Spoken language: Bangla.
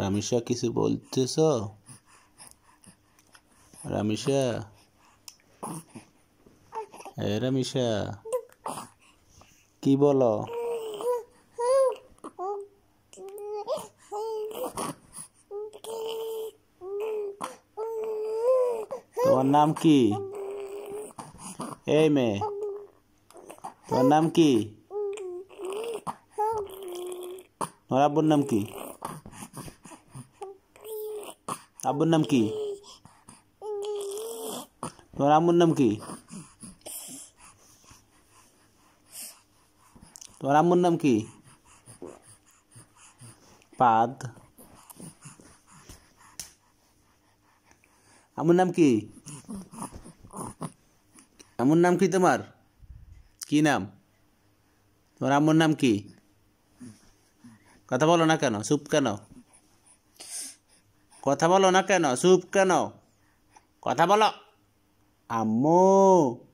রামিসা কিছু বলতেছ? রামিসা? এ রামিসা কি বলো? তোমার নাম কি এই মেয়ে তোমার নাম কি তোমার আব্বুর নাম কি আব্বুর নাম কি তোমার আম্মুর নাম কি তোমার আম্মুর নাম কি পাদ। আমার নাম কি? আমার নাম কি তোমার? কি নাম? তোমার আম্মুর নাম কি? কথা বলো না কেন? চুপ কেন? কথা বলো না কেন? চুপ কেন? কথা বলো। আম্মু!